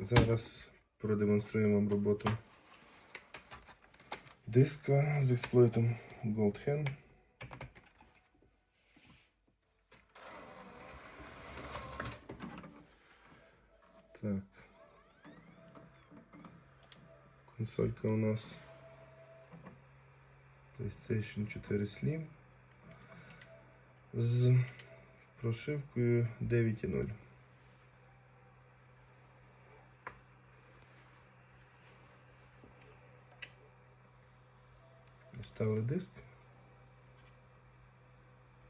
Зараз продемонструємо вам роботу диска з експлойтом Goldhen. Так. Консолька у нас PlayStation 4 Slim з прошивкою 9.0. Ставили диск.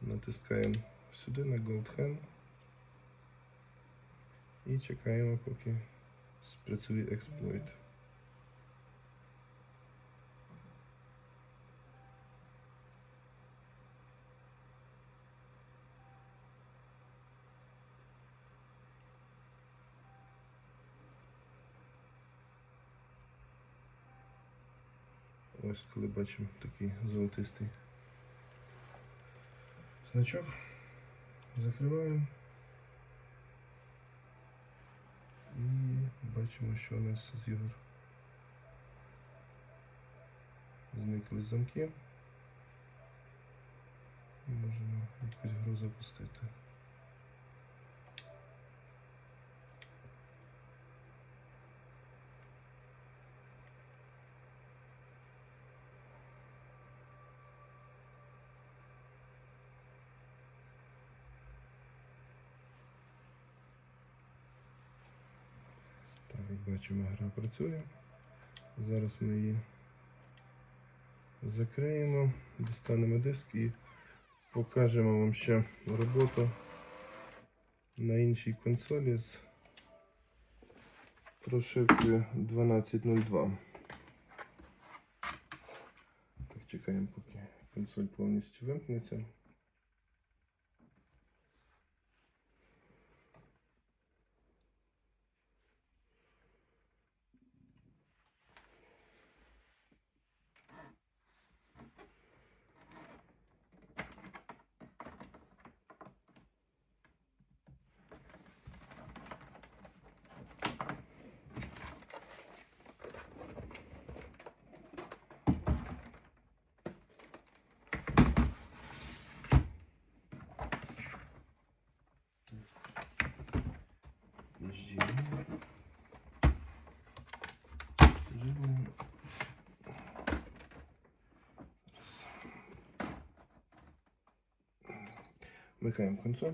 Натискаємо сюди на Gold Hand і чекаємо, поки спрацює експлойт. Ось коли бачимо такий золотистий значок. Закриваємо. І бачимо, що у нас з ігор зникли замки. Можемо якусь гру запустити. Як бачимо, гра працює. Зараз ми її закриємо, дістанемо диск і покажемо вам ще роботу на іншій консолі з прошивкою 12.02. Так, чекаємо, поки консоль повністю вимкнеться. Вмикаємо консоль.